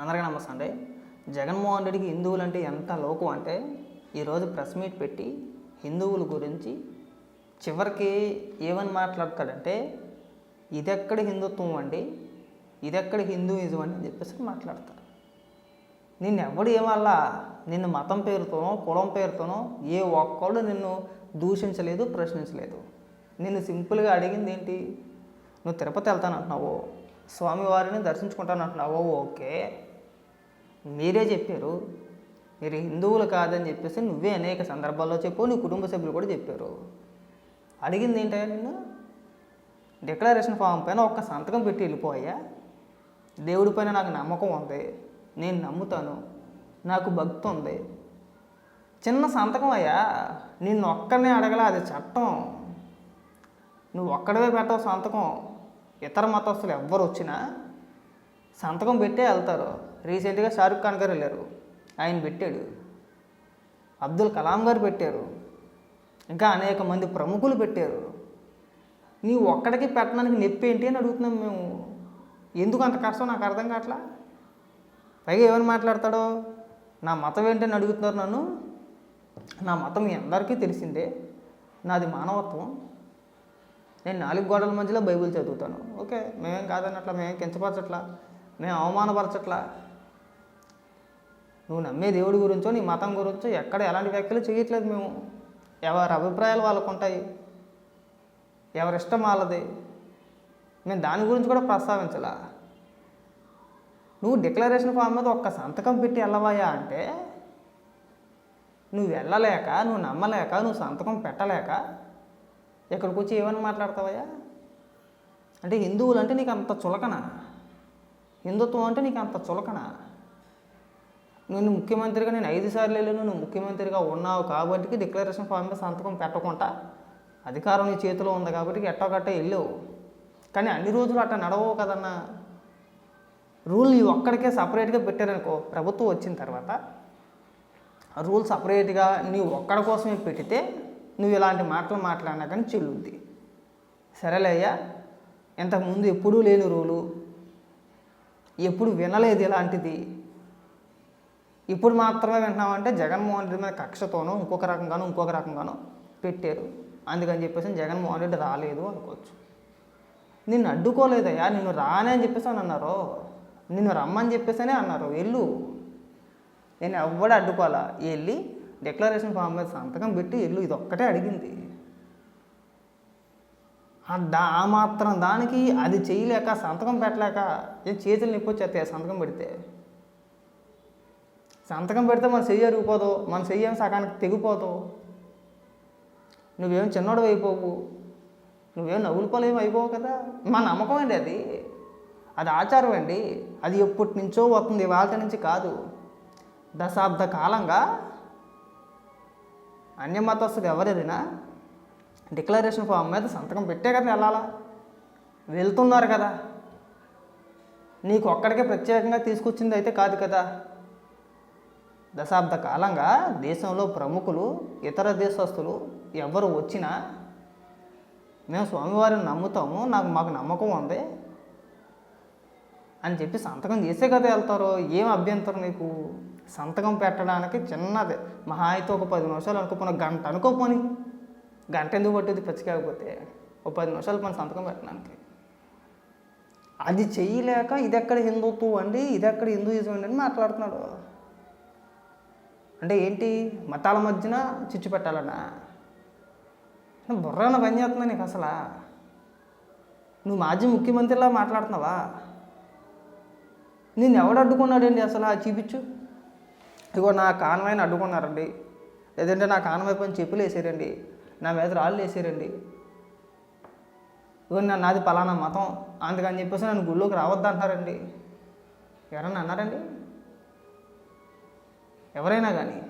అందరికీ నమస్తే అండి. జగన్మోహన్ రెడ్డికి హిందువులు అంటే ఎంత లోకం అంటే ఈరోజు ప్రెస్ మీట్ పెట్టి హిందువుల గురించి చివరికి ఏమని మాట్లాడతాడంటే ఇదెక్కడ హిందుత్వం అండి? ఇదెక్కడ హిందూయిజం అని చెప్పేసి మాట్లాడతారు. నిన్ను ఎవడు ఏమల్లా నిన్ను మతం పేరుతోనో కులం పేరుతోనో ఏ ఒక్కళ్ళు నిన్ను దూషించలేదు ప్రశ్నించలేదు. నిన్ను సింపుల్గా అడిగింది ఏంటి? నువ్వు తిరుపతి వెళ్తానంటున్నావు స్వామివారిని దర్శించుకుంటానంటున్నావు ఓకే. మీరే చెప్పారు. మీరు హిందువులు కాదని చెప్పేసి నువ్వే అనేక సందర్భాల్లో చెప్పు నీ కుటుంబ సభ్యులు కూడా చెప్పారు. అడిగింది ఏంటయ్యా నిన్ను? డిక్లరేషన్ ఫామ్ పైన ఒక్క సంతకం పెట్టి వెళ్ళిపోయా దేవుడి పైన నాకు నమ్మకం ఉంది. నేను నమ్ముతాను. నాకు భక్తి ఉంది. చిన్న సంతకం అయ్యా. నిన్ను ఒక్కనే అడగల అది చట్టం. నువ్వు ఒక్కడవే పెట్టవు సంతకం. ఇతర మతస్థులు ఎవ్వరు వచ్చినా సంతకం పెట్టే వెళ్తారు. రీసెంట్గా షారుఖ్ ఖాన్ గారు వెళ్ళారు. ఆయన పెట్టాడు. అబ్దుల్ కలాం గారు పెట్టారు. ఇంకా అనేక మంది ప్రముఖులు పెట్టారు. నీవు ఒక్కడికి పెట్టడానికి నొప్పి ఏంటి అని అడుగుతున్నాం మేము. ఎందుకు అంత కష్టం? నాకు అర్థం కావట్లా? పైగా ఏమని మాట్లాడతాడో? నా మతం ఏంటని అడుగుతున్నారు నన్ను. నా మతం మీ అందరికీ తెలిసిందే. నాది మానవత్వం. నేను నాలుగు గోడల మధ్యలో బైబిల్ చదువుతాను. ఓకే మేమేం కాదన్నట్లా మేమేం కించపరచట్లా మేము అవమానపరచట్లా. నువ్వు నమ్మే దేవుడి గురించో నీ మతం గురించో ఎక్కడ ఎలాంటి వ్యాఖ్యలు చేయట్లేదు మేము. ఎవరి అభిప్రాయాలు వాళ్ళకు ఉంటాయి. ఎవరి ఇష్టం వాళ్ళది. మేము దాని గురించి కూడా ప్రస్తావించలా. నువ్వు డిక్లరేషన్ ఫామ్ మీద ఒక్క సంతకం పెట్టి వెళ్ళవయ్యా అంటే నువ్వు వెళ్ళలేక నువ్వు నమ్మలేక నువ్వు సంతకం పెట్టలేక ఇక్కడికి వచ్చి ఏమని మాట్లాడతావయ్యా? అంటే హిందువులు అంటే నీకు అంత చులకన? హిందుత్వం అంటే నీకు అంత చులకన? నేను ముఖ్యమంత్రిగా నేను ఐదు సార్లు వెళ్ళి నువ్వు ముఖ్యమంత్రిగా ఉన్నావు కాబట్టి డిక్లరేషన్ ఫామ్ మీద సంతకం పెట్టకుండా అధికారం నీ చేతిలో ఉంది కాబట్టి ఎట్టోకట్ట వెళ్ళావు. కానీ అన్ని రోజులు అట్ట నడవవు కదన్నా. రూల్ నీ ఒక్కడికే సపరేట్గా పెట్టారనుకో ప్రభుత్వం వచ్చిన తర్వాత ఆ రూల్ సపరేట్గా నీ ఒక్కడి కోసమే పెడితే నువ్వు ఇలాంటి మాటలు మాట్లాడినా కానీ చెల్లుద్ది. సరేలేయ్యా ఇంతకుముందు ఎప్పుడూ లేని రూలు ఎప్పుడు వినలేదు ఇలాంటిది. ఇప్పుడు మాత్రమే వింటున్నామంటే జగన్మోహన్ రెడ్డి మీద కక్షతోనో ఇంకొక రకంగానో ఇంకొక రకంగానో పెట్టారు. అందుకని చెప్పేసి జగన్మోహన్ రెడ్డి రాలేదు అనుకోవచ్చు. నిన్ను అడ్డుకోలేదయ్యా నిన్ను రానే అని చెప్పేసి అని అన్నారు? నిన్ను రమ్మని చెప్పేసనే అన్నారు? వెళ్ళు. నేను ఎవ్వడ అడ్డుకోవాలా? వెళ్ళి డిక్లరేషన్ ఫామ్ మీద సంతకం పెట్టి వెళ్ళు. ఇది ఒక్కటే అడిగింది దా ఆ మాత్రం దానికి అది చేయలేక సంతకం పెట్టలేక ఏ చేతులు నొప్పి వచ్చేస్తాయి సంతకం పెడితే. సంతకం పెడితే మన చెయ్యి అరిగిపోదు మన చెయ్యి ఏం సగానికి తెగిపోతావు నువ్వేం చిన్నోడు అయిపోవు నువ్వేం నవ్వుల పొలం అయిపోవు కదా. మా నమ్మకం అండి అది. అది ఆచారం అండి. అది ఎప్పటి నుంచో వస్తుంది వాళ్ళ నుంచి కాదు. దశాబ్ద కాలంగా అన్యమతస్తులు ఎవరేదైనా డిక్లరేషన్ ఫామ్ మీద సంతకం పెట్టే కదా వెళ్ళాలా? వెళ్తున్నారు కదా. నీకు ఒక్కడికే ప్రత్యేకంగా తీసుకొచ్చింది అయితే కాదు కదా. దశాబ్ద కాలంగా దేశంలో ప్రముఖులు ఇతర దేశస్తులు ఎవరు వచ్చినా మేము స్వామివారిని నమ్ముతాము నాకు మాకు నమ్మకం ఉంది అని చెప్పి సంతకం చేసే కదా వెళ్తారు ఏం అభ్యంతరం నీకు? సంతకం పెట్టడానికి చిన్నది. మహా అయితే ఒక పది నిమిషాలు అనుకోపోయిన గంట అనుకోపోని. గంట ఎందుకు పట్టుద్ది పచ్చికాకపోతే? ఒక పది నిమిషాలు పని సంతకం పెట్టడానికి. అది చేయలేక ఇది ఎక్కడ హిందుత్వం అండి? ఇది ఎక్కడ హిందూయిజం అండి? అని మాట్లాడుతున్నాడు. అంటే ఏంటి? మతాల మధ్యన చిచ్చు పెట్టాలన్నా బుర్రన పని చేస్తున్నా నీకు అసలు? నువ్వు మాజీ ముఖ్యమంత్రిలా మాట్లాడుతున్నావా? నేను ఎవడు అడ్డుకున్నాడండి అసలు చూపించు? ఇగో నా కాన్వాయిని అడ్డుకున్నారండి. లేదంటే నా కాన్వాయి పని చెప్పులు వేసారండి. నా మీద రాళ్ళు వేసారండి. ఇగో నా నాది పలానా మతం. అందుకని చెప్పేసి నన్ను గుళ్ళోకి రావద్దు అంటారండి ఎవరన్నా అన్నారండి? ఎవరైనా కానీ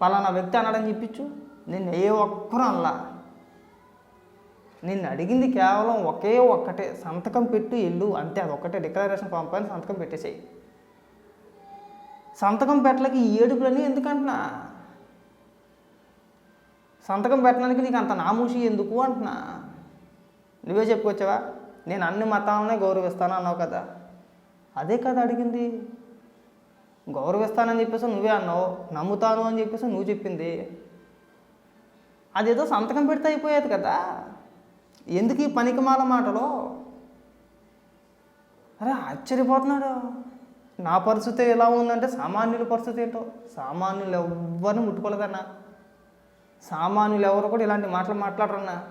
పలానా వ్యక్తి అన్నాడని చెప్పించు. నిన్ను ఏ ఒక్కరూ అనలా. నిన్ను అడిగింది కేవలం ఒకే ఒక్కటే. సంతకం పెట్టు ఎల్లు అంతే అది ఒక్కటే డిక్లరేషన్ ఫామ్ పైన సంతకం పెట్టేసేయి. సంతకం పెట్టలేక ఈ ఎందుకంటున్నా? సంతకం పెట్టడానికి నీకు అంత నామూషి ఎందుకు అంటున్నా? నువ్వే చెప్పుకొచ్చావా? నేను అన్ని మతాలనే గౌరవిస్తాను అన్నావు కదా. అదే కదా అడిగింది. గౌరవిస్తానని చెప్పేసి నువ్వే అన్నావు నమ్ముతాను అని చెప్పేసి నువ్వు చెప్పింది. అదేదో సంతకం పెడితే అయిపోయేది కదా. ఎందుకు ఈ పనికిమాల మాటలో? అరే ఆశ్చర్యపోతున్నాడు. నా పరిస్థితి ఎలా ఉందంటే సామాన్యుల పరిస్థితి ఏంటో? సామాన్యులు ఎవ్వరిని ముట్టుకోలేదన్నా. సామాన్యులు ఎవరు కూడా ఇలాంటి మాటలు మాట్లాడరన్నా.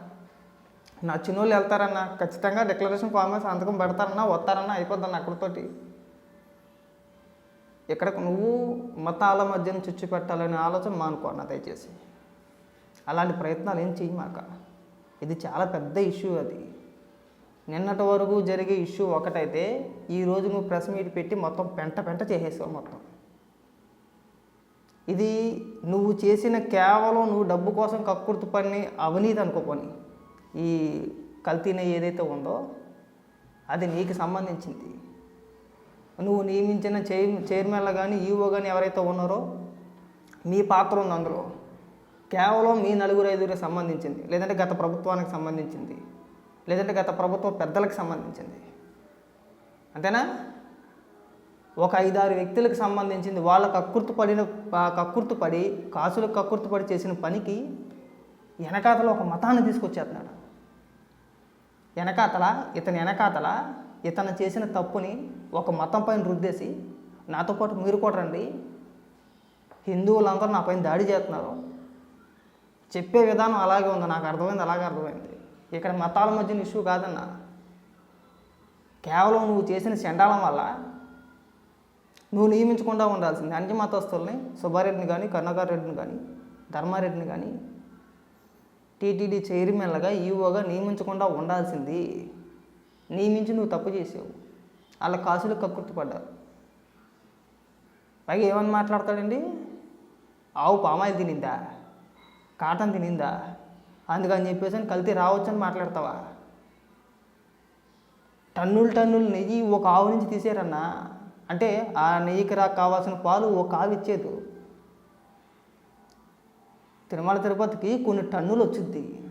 నా చిన్నోళ్ళు వెళ్తారన్నా. ఖచ్చితంగా డిక్లరేషన్ ఫామ్ సంతకం పెడతారన్నా వస్తారన్నా అయిపోద్దన్న అక్కడితోటి. ఇక్కడ నువ్వు మతాల మధ్యన చుచ్చు పెట్టాలనే ఆలోచన మానుకోన్నా దయచేసి. అలాంటి ప్రయత్నాలు ఏం చేయమాక ఇది చాలా పెద్ద ఇష్యూ అది. నిన్నటి వరకు జరిగే ఇష్యూ ఒకటైతే ఈరోజు నువ్వు ప్రెస్ మీట్ పెట్టి మొత్తం పెంట పెంట చేసేసావు మొత్తం. ఇది నువ్వు చేసిన కేవలం నువ్వు డబ్బు కోసం కక్కుర్తి పని అవినీతి అనుకోపోని ఈ కల్తీన ఏదైతే ఉందో అది నీకు సంబంధించింది. నువ్వు నియమించిన చైర్ చైర్మన్లు కానీ ఈఓ కానీ ఎవరైతే ఉన్నారో మీ పాత్ర ఉంది అందులో. కేవలం మీ నలుగురు ఐదుగురికి సంబంధించింది. లేదంటే గత ప్రభుత్వానికి సంబంధించింది. లేదంటే గత ప్రభుత్వ పెద్దలకు సంబంధించింది. అంతేనా? ఒక ఐదారు వ్యక్తులకు సంబంధించింది. వాళ్ళ కక్కుర్తు పడిన ప- కక్కుర్తి పడి కాసులకు కక్కుర్తి పడి చేసిన పనికి వెనకాతల ఒక మతాన్ని తీసుకొచ్చేస్తున్నాడు. వెనకాతల ఇతని వెనకాతల ఇతను చేసిన తప్పుని ఒక మతం పైన రుద్దేసి నాతో పాటు మీరు కూడా రండి. హిందువులందరూ నా పైన దాడి చేస్తున్నారు. చెప్పే విధానం అలాగే ఉంది. నాకు అర్థమైంది అలాగే అర్థమైంది. ఇక్కడ మతాల మధ్యన ఇష్యూ కాదన్న. కేవలం నువ్వు చేసిన చండాలం వల్ల నువ్వు నియమించకుండా ఉండాల్సింది. అన్ని మతస్థుల్ని సుబ్బారెడ్డిని కానీ కరుణాకర్ రెడ్డిని కానీ ధర్మారెడ్డిని కానీ టీటీడీ చైర్మన్లుగా ఈఓగా నియమించకుండా ఉండాల్సింది. నీ మించి నువ్వు తప్పు చేసావు. వాళ్ళ కాసులు కక్కుర్తి పడ్డారు పైగా ఏమని మాట్లాడతాడండి? ఆవు పామాయిల్ తినిందా? కాటన్ తినిందా? అందుకని చెప్పేసి అని కల్తీ రావచ్చని మాట్లాడతావా? టన్నులు టన్నులు నెయ్యి ఒక ఆవు నుంచి తీసేరన్నా. అంటే ఆ నెయ్యికి రా కావాల్సిన పాలు ఒక ఆవు ఇచ్చేది. తిరుమల తిరుపతికి కొన్ని టన్నులు వచ్చింది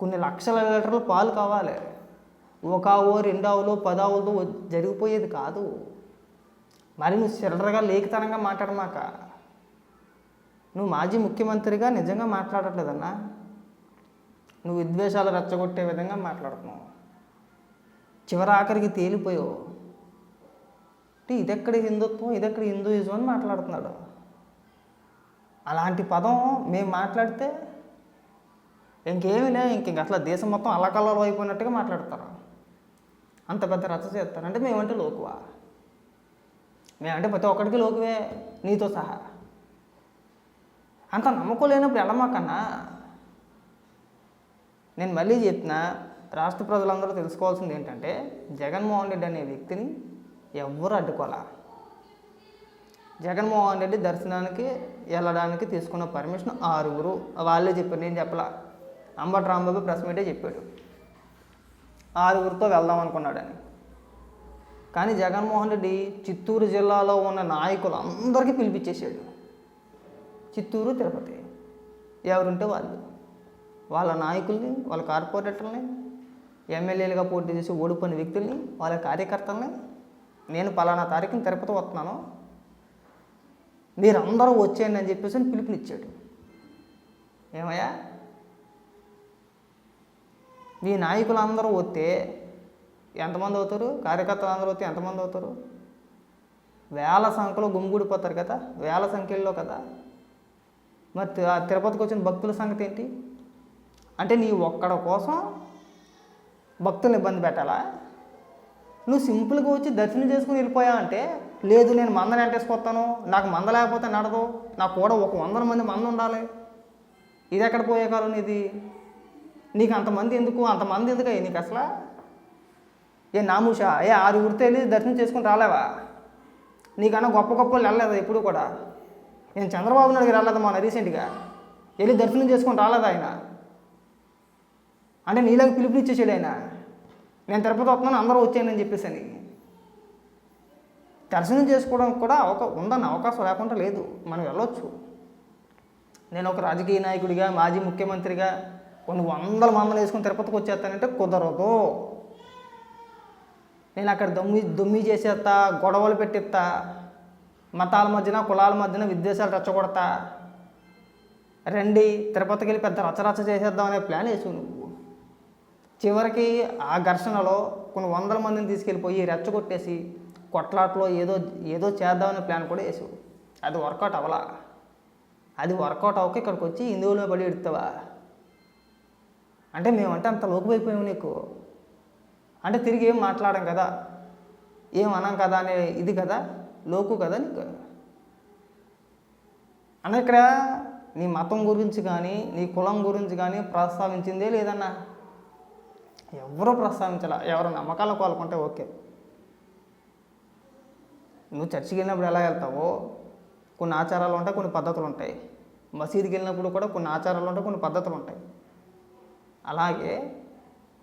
కొన్ని లక్షల లీటర్ల పాలు కావాలి. ఒక ఆవు పదావులో జరిగిపోయేది కాదు. మరి నువ్వు చిల్లరగా లేఖితనంగా మాట్లాడమాక. నువ్వు మాజీ ముఖ్యమంత్రిగా నిజంగా మాట్లాడట్లేదన్నా. నువ్వు విద్వేషాలు రెచ్చగొట్టే విధంగా మాట్లాడుతున్నావు. చివరి ఆఖరికి తేలిపోయావు ఇదెక్కడ హిందుత్వం? ఇదెక్కడ హిందూయిజం అని మాట్లాడుతున్నాడు. అలాంటి పదం మేము మాట్లాడితే ఇంకేమీ లే ఇంక అసలు దేశం మొత్తం అల్లకల్లలో అయిపోయినట్టుగా మాట్లాడతారు. అంత పెద్ద రచ్చ చేస్తారు. అంటే మేమంటే లోకువా? మేమంటే ప్రతి ఒక్కడికి లోకువే నీతో సహా. అంత నమ్మకం లేనప్పుడు వెళ్ళమాకన్నా నేను మళ్ళీ చెప్పిన రాష్ట్ర ప్రజలందరూ తెలుసుకోవాల్సింది ఏంటంటే జగన్మోహన్ రెడ్డి అనే వ్యక్తిని ఎవ్వరు అడ్డుకోవాలా? జగన్మోహన్ రెడ్డి దర్శనానికి వెళ్ళడానికి తీసుకున్న పర్మిషన్ ఆరుగురు. వాళ్ళే చెప్పారు నేను చెప్పలా. అంబటి రాంబాబు ప్రెస్ మీటే చెప్పాడు. ఆరుగురితో వెళ్దాం అనుకున్నాడని కానీ జగన్మోహన్ రెడ్డి చిత్తూరు జిల్లాలో ఉన్న నాయకులు అందరికీ పిలిపించేసాడు చిత్తూరు తిరుపతి. ఎవరుంటే వాళ్ళు. వాళ్ళ నాయకుల్ని వాళ్ళ కార్పొరేటర్ని ఎమ్మెల్యేలుగా పోటీ చేసి ఓడిపోయిన వ్యక్తుల్ని వాళ్ళ కార్యకర్తల్ని నేను పలానా తారీఖున తిరుపతి వస్తున్నాను. మీరందరూ వచ్చేయండి అని చెప్పేసి అని పిలుపునిచ్చాడు. ఏమయ్యా? మీ నాయకులందరూ వస్తే ఎంతమంది అవుతారు? కార్యకర్తలు అందరూ వస్తే ఎంతమంది అవుతారు? వేల సంఖ్యలో గుమిగూడిపోతారు కదా? వేల సంఖ్యలో కదా? మరి ఆ తిరుపతికి వచ్చిన భక్తుల సంగతి ఏంటి? అంటే నీ ఒక్కడ కోసం భక్తులను ఇబ్బంది పెట్టాలా? నువ్వు సింపుల్గా వచ్చి దర్శనం చేసుకుని వెళ్ళిపోయా అంటే లేదు నేను మందని అంటేసుకొస్తాను నాకు మంద లేకపోతే నడదు నాకు కూడా ఒక వందల మంది మంద ఉండాలి. ఇది ఎక్కడ పోయే కాలం ఇది నీకు అంతమంది ఎందుకు? అంతమంది ఎందుకు నీకు అసలు? ఏ నామూష? ఏ ఆరుగురితో వెళ్ళి దర్శనం చేసుకుని రాలేవా? నీకన్నా గొప్ప గొప్ప వాళ్ళు వెళ్ళలేదు ఎప్పుడు కూడా? నేను చంద్రబాబు నాయుడు రాలేదు మొన్న రీసెంట్గా? వెళ్ళి దర్శనం చేసుకొని రాలేదు ఆయన? అంటే నీలాగా పిలుపునిచ్చేసాడు ఆయన. నేను తిరుపతి వస్తున్నాను అందరూ వచ్చాయని చెప్పేసి అని. దర్శనం చేసుకోవడానికి కూడా అవకా ఉందన్న అవకాశం లేకుండా లేదు. మనం వెళ్ళొచ్చు. నేను ఒక రాజకీయ నాయకుడిగా మాజీ ముఖ్యమంత్రిగా కొన్ని వందల మందలు వేసుకుని తిరుపతికి వచ్చేస్తానంటే కుదరదు. నేను అక్కడ దొమ్మి దొమ్మి చేసేస్తా గొడవలు పెట్టిస్తా మతాల మధ్యన కులాల మధ్యన విద్వేషాలు రెచ్చగొడతా. రండి తిరుపతికి వెళ్ళి పెద్ద రచరచ చేసేద్దాం అనే ప్లాన్ వేసు నువ్వు. చివరికి ఆ ఘర్షణలో కొన్ని వందల మందిని తీసుకెళ్ళిపోయి రెచ్చగొట్టేసి కొట్లాట్లో ఏదో ఏదో చేద్దామనే ప్లాన్ కూడా వేసావు. అది వర్కౌట్ అవ్వలా. అది వర్కౌట్ అవ్వక ఇక్కడికి వచ్చి హిందువుల పడి ఎడుతావా? అంటే మేమంటే అంత లోకువైపోయాము నీకు. అంటే తిరిగి ఏం మాట్లాడాం కదా? ఏం అనం కదా అనే ఇది కదా? లోకు కదా నీకు. అన్న ఇక్కడ నీ మతం గురించి కానీ నీ కులం గురించి కానీ ప్రస్తావించిందే లేదన్నా? ఎవరో ప్రస్తావించాల. ఎవరు నమ్మకాలు కోలుకుంటే ఓకే. నువ్వు చర్చికి వెళ్ళినప్పుడు ఎలా వెళ్తావో? కొన్ని ఆచారాలు ఉంటాయి కొన్ని పద్ధతులు ఉంటాయి. మసీదుకి వెళ్ళినప్పుడు కూడా కొన్ని ఆచారాలు ఉంటాయి కొన్ని పద్ధతులు ఉంటాయి. అలాగే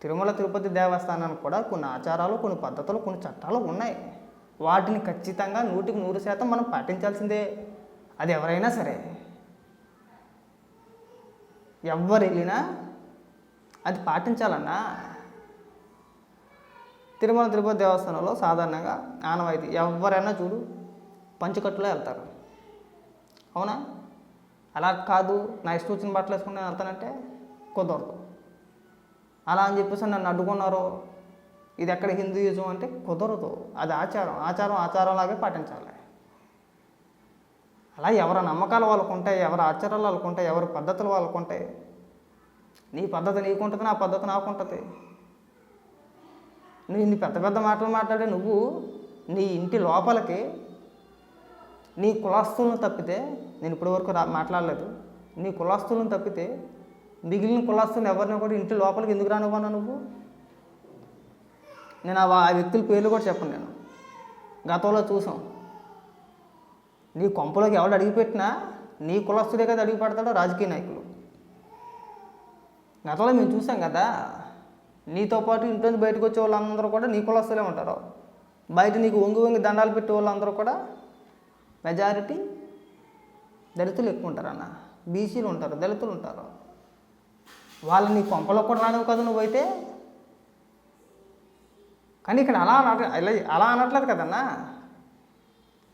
తిరుమల తిరుపతి దేవస్థానానికి కూడా కొన్ని ఆచారాలు కొన్ని పద్ధతులు కొన్ని చట్టాలు ఉన్నాయి. వాటిని ఖచ్చితంగా నూటికి నూరు శాతం మనం పాటించాల్సిందే. అది ఎవరైనా సరే. ఎవరు వెళ్ళినా అది పాటించాలన్నా తిరుమల తిరుపతి దేవస్థానంలో సాధారణంగా ఆనవాయితీ. ఎవరైనా చూడు పంచకట్టులో వెళ్తారు. అవునా? అలా కాదు. నా ఇష్టం వచ్చిన బట్టలు వేసుకుని నేను వెళ్తానంటే కుదరదు. అలా అని చెప్పేసి నన్ను అడ్డుకున్నారు? ఇది ఎక్కడ హిందూయిజం అంటే కుదరదు. అది ఆచారం. ఆచారం ఆచారంలాగే పాటించాలి. అలా ఎవరి నమ్మకాలు వాళ్ళకు ఉంటాయి ఎవరి ఆచారాలు వాళ్ళకు ఉంటాయి ఎవరి పద్ధతులు వాళ్ళకు ఉంటాయి. నీ పద్ధతి నీకుంటుంది నా పద్ధతి నాకుంటుంది. నువ్వు ఇన్ని పెద్ద పెద్ద మాటలు మాట్లాడే నువ్వు నీ ఇంటి లోపలికి నీ కులాస్తులను తప్పితే నేను ఇప్పటివరకు రా మాట్లాడలేదు. నీ కులస్తులను తప్పితే మిగిలిన కులస్తులను ఎవరిని కూడా ఇంటి లోపలికి ఎందుకు రానివ్వను నువ్వు? నేను ఆ వ్యక్తుల పేర్లు కూడా చెప్పను నేను. గతంలో చూసాం. నీ కొంపలోకి ఎవడు అడిగిపెట్టినా నీ కులస్తుడే కదా అడిగి పెడతాడో రాజకీయ నాయకులు. గతంలో మేము చూసాం కదా నీతో పాటు ఇంటి నుంచి బయటకు వచ్చే వాళ్ళందరూ కూడా నీ కులస్తులే ఉంటారు. బయట నీకు వంగి వంగి దండాలు పెట్టే వాళ్ళందరూ కూడా మెజారిటీ దళితులు ఎక్కువ ఉంటారు అన్న బీసీలు ఉంటారు దళితులు ఉంటారు. వాళ్ళని నీ కొంపలో కూడా రానివి కదా నువ్వైతే? కానీ ఇక్కడ అలా అనట అలా అలా అనట్లేదు కదన్నా.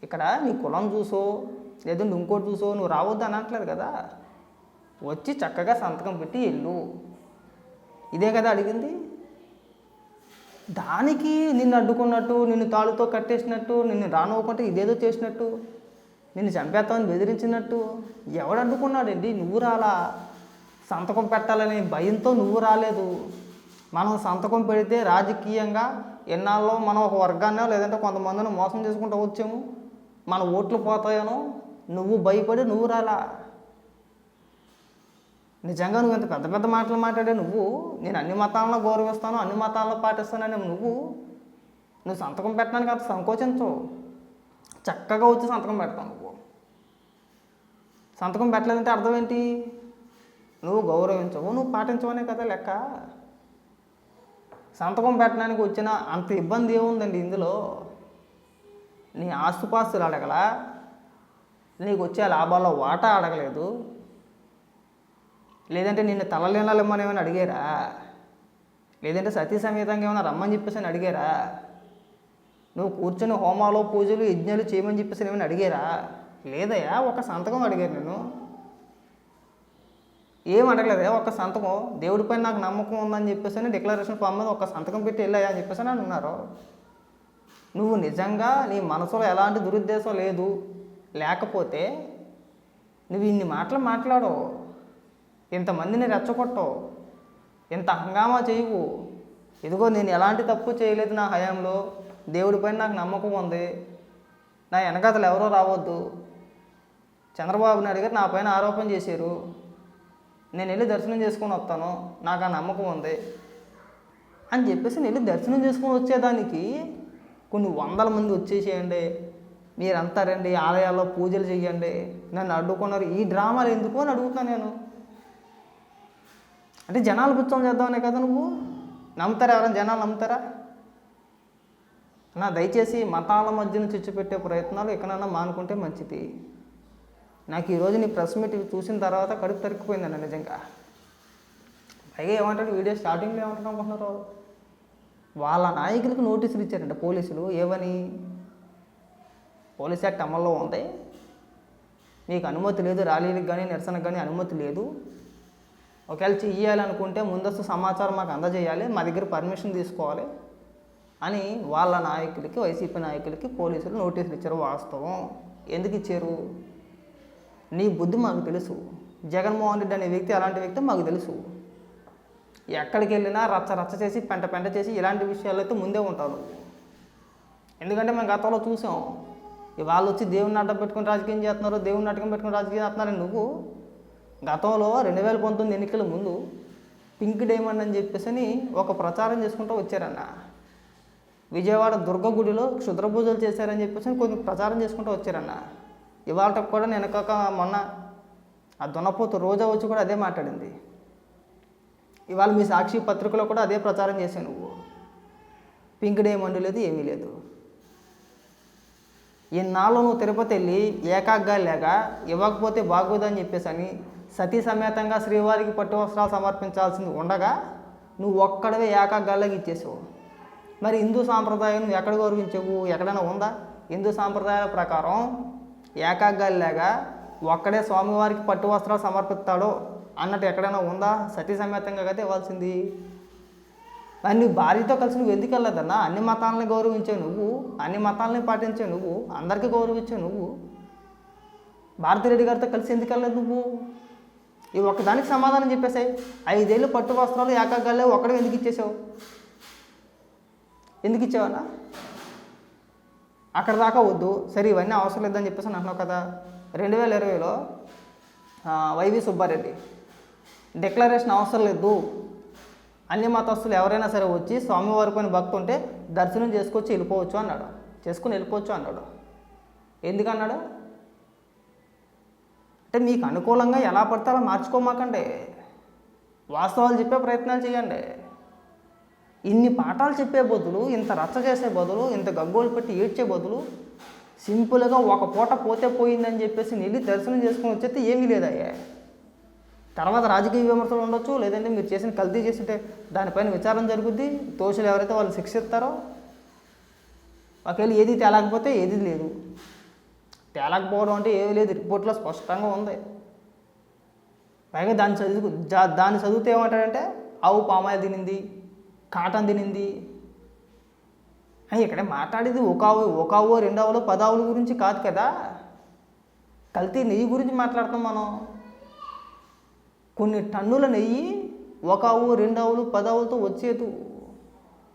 ఇక్కడ నీ కులం చూసో లేదంటే ఇంకోటి చూసో నువ్వు రావద్దు అనట్లేదు కదా. వచ్చి చక్కగా సంతకం పెట్టి వెళ్ళు. ఇదే కదా అడిగింది. దానికి నిన్ను అడ్డుకున్నట్టు నిన్ను తాళుతో కట్టేసినట్టు నిన్ను రానివ్వకుంటే ఇదేదో చేసినట్టు నిన్ను చంపేస్తామని బెదిరించినట్టు ఎవడు అడ్డుకున్నాడండి? నువ్వు రాలా? సంతకం పెట్టాలని భయంతో నువ్వు రాలేదు. మనం సంతకం పెడితే రాజకీయంగా ఎన్నాళ్ళలో మనం ఒక వర్గాన్నో లేదంటే కొంతమందిని మోసం చేసుకుంటూ వచ్చాము. మన ఓట్లు పోతాయనో నువ్వు భయపడి నువ్వు రాలా. నిజంగా నువ్వు ఇంత పెద్ద పెద్ద మాటలు మాట్లాడే నువ్వు నేను అన్ని మతాలను గౌరవిస్తాను అన్ని మతాలను పాటిస్తానని నువ్వు నువ్వు సంతకం పెట్టడానికి అంత సంకోచించవు చక్కగా వచ్చి సంతకం పెడతావు నువ్వు. సంతకం పెట్టలేదంటే అర్థం ఏంటి? నువ్వు గౌరవించవు. నువ్వు పాటించవనే కదా లెక్క? సంతకం పెట్టడానికి వచ్చిన అంత ఇబ్బంది ఏముందండి ఇందులో? నీ ఆస్తుపాస్తులు అడగలా? నీకు వచ్చే లాభాల్లో వాటా అడగలేదు? లేదంటే నిన్ను తలలీనాలు ఏమైనా అడిగారా? లేదంటే సతీ సమేతంగా ఏమైనా రమ్మని చెప్పేసి అని అడిగారా? నువ్వు కూర్చొని హోమాలు పూజలు యజ్ఞాలు చేయమని చెప్పేసి ఏమైనా అడిగారా? లేదయా ఒక సంతకం అడిగారు నేను. ఏం అడగలేదు ఒక సంతకం. దేవుడిపై నాకు నమ్మకం ఉందని చెప్పేసి అని డిక్లరేషన్ ఫామ్ మీద ఒక సంతకం పెట్టి వెళ్ళాయా అని చెప్పేసి అని అన్నారు. నువ్వు నిజంగా నీ మనసులో ఎలాంటి దురుద్దేశం లేదు. లేకపోతే నువ్వు ఇన్ని మాటలు మాట్లాడవు. ఇంతమందిని రెచ్చగొట్టవు. ఇంత హంగామా చేయవు. ఇదిగో నేను ఎలాంటి తప్పు చేయలేదు నా హయాంలో. దేవుడిపైన నాకు నమ్మకం ఉంది. నా వెనకాతలు ఎవరో రావద్దు. చంద్రబాబు నాయుడు గారు నా పైన ఆరోపణ చేశారు. నేను వెళ్ళి దర్శనం చేసుకొని వస్తాను నాకు ఆ నమ్మకం ఉంది అని చెప్పేసి నేను వెళ్ళి దర్శనం చేసుకొని వచ్చేదానికి కొన్ని వందల మంది వచ్చేసేయండి మీరంతా రండి ఆలయాల్లో పూజలు చేయండి నన్ను అడ్డుకున్నారు. ఈ డ్రామాలు ఎందుకు అని అడుగుతున్నాను నేను. అంటే జనాలు పుచ్చం చేద్దామనే కదా నువ్వు? నమ్ముతారా ఎవరైనా జనాలు నమ్ముతారా? నా దయచేసి మతాల మధ్యన చిచ్చు పెట్టే ప్రయత్నాలు ఎక్కడైనా మానుకుంటే మంచిది. నాకు ఈరోజు నీ ప్రెస్ మీట్ చూసిన తర్వాత కడుపు తరిగిపోయిందండి నిజంగా. పైగా ఏమంటాడు వీడియో స్టార్టింగ్లో ఏమంటాడు అనుకుంటున్నారు? వాళ్ళ నాయకులకు నోటీసులు ఇచ్చారంట పోలీసులు. ఏమని? పోలీస్ యాక్ట్ అమల్లో ఉంది. మీకు అనుమతి లేదు ర్యాలీలకు కానీ నిరసనకు కానీ అనుమతి లేదు. ఒకవేళ చెయ్యాలనుకుంటే ముందస్తు సమాచారం మాకు అందజేయాలి మా దగ్గర పర్మిషన్ తీసుకోవాలి అని వాళ్ళ నాయకులకి వైసీపీ నాయకులకి పోలీసులు నోటీసులు ఇచ్చారు వాస్తవం. ఎందుకు ఇచ్చారు? నీ బుద్ధి మాకు తెలుసు. జగన్మోహన్ రెడ్డి అనే వ్యక్తి అలాంటి వ్యక్తి మాకు తెలుసు. ఎక్కడికి వెళ్ళినా రచ్చ రచ్చ చేసి పెంట పెంట చేసి ఇలాంటి విషయాలైతే అయితే ముందే ఉంటారు. ఎందుకంటే మేము గతంలో చూసాం. ఈ వాళ్ళు వచ్చి దేవుని అడ్డం పెట్టుకుని రాజకీయం చేస్తున్నారు దేవుని నాటకం పెట్టుకుని రాజకీయం చేస్తున్నారని నువ్వు. గతంలో రెండు వేల పంతొమ్మిది ఎన్నికల ముందు పింక్ డైమండ్ అని చెప్పేసి అని ఒక ప్రచారం చేసుకుంటూ వచ్చారన్న. విజయవాడ దుర్గ గుడిలో క్షుద్ర పూజలు చేశారని చెప్పేసి కొంచెం ప్రచారం చేసుకుంటూ వచ్చారన్న. ఇవాళ కూడా నేను కాక మొన్న ఆ దున్నపోతు రోజా వచ్చి కూడా అదే మాట్లాడింది. ఇవాళ మీ సాక్షి పత్రికలో కూడా అదే ప్రచారం చేశావు నువ్వు. పింక్ డైమండ్ లేదు ఏమీ లేదు. ఇన్నాళ్ళు నువ్వు తిరుపతి వెళ్ళి ఏకాగ్గా లేక ఇవ్వకపోతే బాగోదని చెప్పేసి అని సతీ సమేతంగా శ్రీవారికి పట్టు వస్త్రాలు సమర్పించాల్సింది ఉండగా నువ్వు ఒక్కడవే ఏకాగ్గాల్లోకి ఇచ్చేసావు. మరి హిందూ సాంప్రదాయం నువ్వు ఎక్కడ గౌరవించవు? ఎక్కడైనా ఉందా? హిందూ సాంప్రదాయాల ప్రకారం ఏకాగ్గాల్లాగా ఒక్కడే స్వామివారికి పట్టు వస్త్రాలు సమర్పిస్తాడో అన్నట్టు ఎక్కడైనా ఉందా? సతీ సమేతంగా అయితే ఇవ్వాల్సింది. మరి నువ్వు భార్యతో కలిసి నువ్వు ఎందుకు వెళ్ళదన్నా అన్ని మతాలని గౌరవించే నువ్వు. అన్ని మతాలని పాటించే నువ్వు. అందరికీ గౌరవించే నువ్వు. భారతిరెడ్డి గారితో కలిసి ఎందుకు వెళ్ళలేదు నువ్వు? ఈ ఒక్కదానికి సమాధానం చెప్పేసాయి. ఐదేళ్ళు పట్టు వస్త్రాలు ఏకాగాలే ఒక్కడే ఎందుకు ఇచ్చేసావు? ఎందుకు ఇచ్చావన్నా? అక్కడ దాకా వద్దు. సరే ఇవన్నీ అవసరం లేదని చెప్పేసి అంటున్నావు కదా. రెండు వేల ఇరవైలో వైవి సుబ్బారెడ్డి. డిక్లరేషన్ అవసరం లేదు. అన్ని మతస్థులు ఎవరైనా సరే వచ్చి స్వామివారి పైన భక్తి ఉంటే దర్శనం చేసుకొచ్చి వెళ్ళిపోవచ్చు అన్నాడు. చేసుకుని వెళ్ళిపోవచ్చు అన్నాడు. ఎందుకన్నాడు అంటే మీకు అనుకూలంగా ఎలా పడితే అలా మార్చుకోమాకండి. వాస్తవాలు చెప్పే ప్రయత్నాలు చేయండి. ఇన్ని పాఠాలు చెప్పే బదులు ఇంత రచ్చ చేసే బదులు ఇంత గగ్గోలు పెట్టి ఏడ్చే బదులు సింపుల్గా ఒక పూట పోతే పోయిందని చెప్పేసి వెళ్ళి దర్శనం చేసుకుని వచ్చేస్తే ఏమీ లేదయ్యా. తర్వాత రాజకీయ విమర్శలు ఉండొచ్చు లేదంటే మీరు చేసిన కల్తీ చేసింటే దానిపైన విచారణ జరుగుద్ది దోషులు ఎవరైతే వాళ్ళు శిక్షిస్తారో ఒకవేళ ఏది తేలకపోతే ఏది లేదు. తేలకపోవడం అంటే ఏమీ లేదు రిపోర్ట్లో స్పష్టంగా ఉంది. పైగా దాన్ని చదువు దాన్ని చదివితే ఏమంటారంటే ఆవు పామాయిల్ తినింది కాటన్ తినింది. అని ఇక్కడ మాట్లాడేది ఒక ఒకవో రెండవలో పదావుల ఆవుల గురించి కాదు కదా. కల్తీ నెయ్యి గురించి మాట్లాడతాం మనం. కొన్ని టన్నుల నెయ్యి ఒక ఆవు రెండు ఆవులు ఆవులతో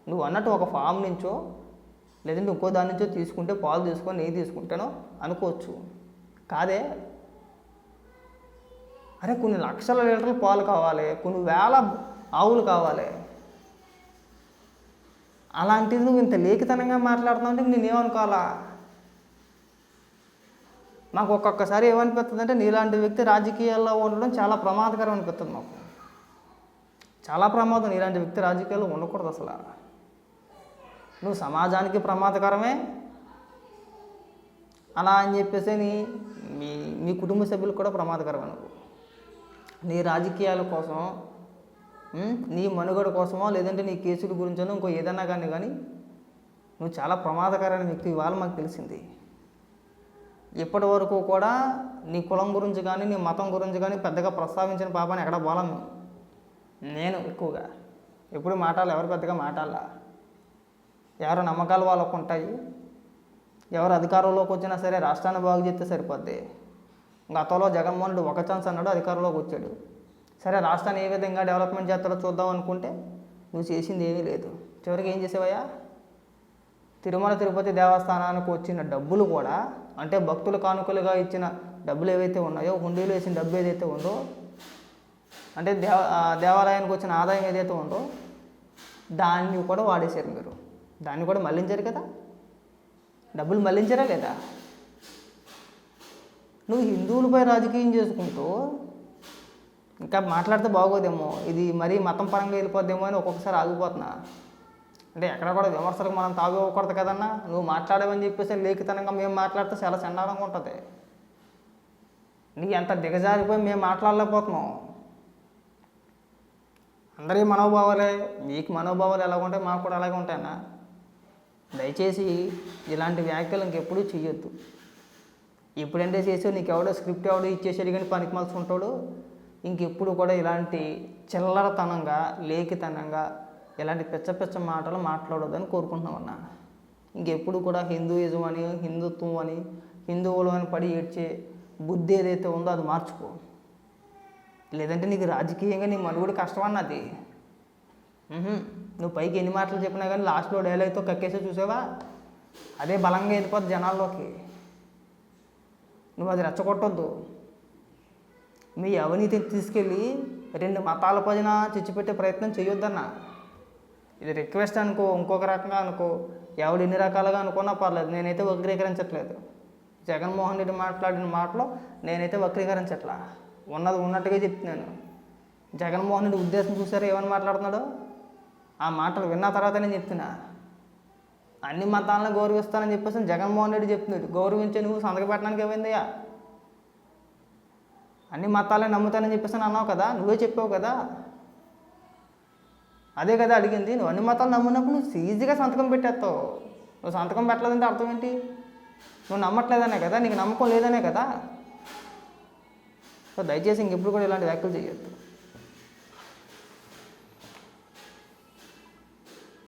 నువ్వు అన్నట్టు ఒక ఫామ్ నుంచో లేదంటే ఇంకో దాని నుంచో తీసుకుంటే పాలు తీసుకొని నెయ్యి తీసుకుంటానో అనుకోవచ్చు. కాదే? అరే కొన్ని లక్షల లీటర్ల పాలు కావాలి కొన్ని వేల ఆవులు కావాలి. అలాంటిది నువ్వు ఇంత లేఖితనంగా మాట్లాడుతున్నావు అంటే నేనేమనుకోవాలా నాకు ఒక్కొక్కసారి ఏమనిపిస్తుంది అంటే నీలాంటి వ్యక్తి రాజకీయాల్లో ఉండడం చాలా ప్రమాదకరం అనిపిస్తుంది మాకు చాలా ప్రమాదం నీలాంటి వ్యక్తి రాజకీయాల్లో ఉండకూడదు అసలు. నువ్వు సమాజానికి ప్రమాదకరమే. అలా అని చెప్పేసి నీ మీ మీ కుటుంబ సభ్యులకు కూడా ప్రమాదకరమే నువ్వు. నీ రాజకీయాల కోసం నీ మనుగడ కోసమో లేదంటే నీ కేసుల గురించో ఇంకో ఏదైనా కానీ కానీ నువ్వు చాలా ప్రమాదకరమైన వ్యక్తి ఇవాళ మాకు తెలిసింది. ఇప్పటి వరకు కూడా నీ కులం గురించి కానీ నీ మతం గురించి కానీ పెద్దగా ప్రస్తావించిన పాపాన్ని ఎక్కడ పోలం నేను ఎక్కువగా ఎప్పుడు మాట్లాడాలి ఎవరు పెద్దగా మాటాలా? ఎవరు నమ్మకాలు వాళ్ళకు ఉంటాయి? ఎవరు అధికారంలోకి వచ్చినా సరే రాష్ట్రాన్ని బాగు చేస్తే సరిపోద్ది. గతంలో జగన్మోహన్ రెడ్డి ఒక ఛాన్స్ అన్నాడు అధికారంలోకి వచ్చాడు. సరే రాష్ట్రాన్ని ఏ విధంగా డెవలప్మెంట్ చేస్తాడో చూద్దాం అనుకుంటే నువ్వు చేసింది ఏమీ లేదు. చివరికి ఏం చేసేవయ్యా? తిరుమల తిరుపతి దేవస్థానానికి వచ్చిన డబ్బులు కూడా అంటే భక్తుల కానుకలుగా ఇచ్చిన డబ్బులు ఏవైతే ఉన్నాయో హుండీలో వేసిన డబ్బు ఏదైతే ఉందో అంటే దేవ ఆ దేవాలయానికి వచ్చిన ఆదాయం ఏదైతే ఉందో దాన్ని కూడా వాడేశారు మీరు. దాన్ని కూడా మళ్ళించారు కదా? డబ్బులు మళ్ళించారా లేదా? నువ్వు హిందువులపై రాజకీయం చేసుకుంటూ ఇంకా మాట్లాడితే బాగోదేమో. ఇది మరీ మతం పరంగా వెళ్ళిపోద్దేమో అని ఒక్కొక్కసారి ఆగిపోతున్నా. అంటే ఎక్కడ కూడా విమర్శలకు మనం తాగకూడదు కదన్నా. నువ్వు మాట్లాడమని చెప్పేసి లేఖితనంగా మేము మాట్లాడితే చాలా చండాలంగా ఉంటుంది. నీ ఎంత దిగజారిపోయి మేము మాట్లాడలేకపోతున్నాం. అందరి మనోభావాలే మీకు మనోభావాలు ఎలా ఉంటాయి మాకు కూడా అలాగే ఉంటాయన్నా. దయచేసి ఇలాంటి వ్యాఖ్యలు ఇంకెప్పుడూ చేయొద్దు ఎప్పుడంటే చేసావు నీకు ఎవడో స్క్రిప్ట్ ఎవడో ఇచ్చేసాడు కానీ పనికి మలిసి ఇంకెప్పుడు కూడా ఇలాంటి చిల్లరతనంగా లేఖితనంగా ఇలాంటి పిచ్చ పిచ్చ మాటలు మాట్లాడొద్దని కోరుకుంటున్నాం అన్న. ఇంకెప్పుడు కూడా హిందూయిజం అని హిందుత్వం అని హిందువులు అని పడి ఏడ్చే బుద్ధి ఏదైతే ఉందో అది మార్చుకో. లేదంటే నీకు రాజకీయంగా నీ మనుగుడు కష్టం అన్నది నువ్వు పైకి ఎన్ని మాటలు చెప్పినా కానీ లాస్ట్లో డైలాగ్తో కక్కేసి చూసావా? అదే బలంగా వెళ్ళిపోద్ది జనాల్లోకి. నువ్వు అది రెచ్చగొట్టొద్దు. మీ అవినీతిని తీసుకెళ్ళి రెండు మతాల పైన చిచ్చిపెట్టే ప్రయత్నం చేయొద్దన్న. ఇది రిక్వెస్ట్ అనుకో ఇంకొక రకంగా అనుకో ఎవడు ఎన్ని రకాలుగా అనుకున్నా పర్లేదు నేనైతే వక్రీకరించట్లేదు. జగన్మోహన్ రెడ్డి మాట్లాడిన మాటలో నేనైతే వక్రీకరించట్లా. ఉన్నది ఉన్నట్టుగా చెప్తున్నాను. జగన్మోహన్ రెడ్డి ఉద్దేశం చూసారా ఏమని మాట్లాడుతున్నాడు? ఆ మాటలు విన్న తర్వాత నేను చెప్తున్నా. అన్ని మతాలను గౌరవిస్తానని చెప్పేసి జగన్మోహన్ రెడ్డి చెప్తున్నాడు. గౌరవించే నువ్వు సంతకం పెట్టడానికి ఏమైందయ్యా? అన్ని మతాలే నమ్ముతానని చెప్పేసి అన్నావు కదా నువ్వే చెప్పావు కదా. అదే కదా అడిగింది నువ్వు అన్ని మతాలు నమ్మినప్పుడు నువ్వు ఈజీగా సంతకం పెట్టేస్తావు. నువ్వు సంతకం పెట్టలేదంటే అర్థం ఏంటి? నువ్వు నమ్మట్లేదనే కదా నీకు నమ్మకం లేదనే కదా. సో దయచేసి ఇంకెప్పుడు కూడా ఇలాంటి వ్యాఖ్యలు చేయొద్దు.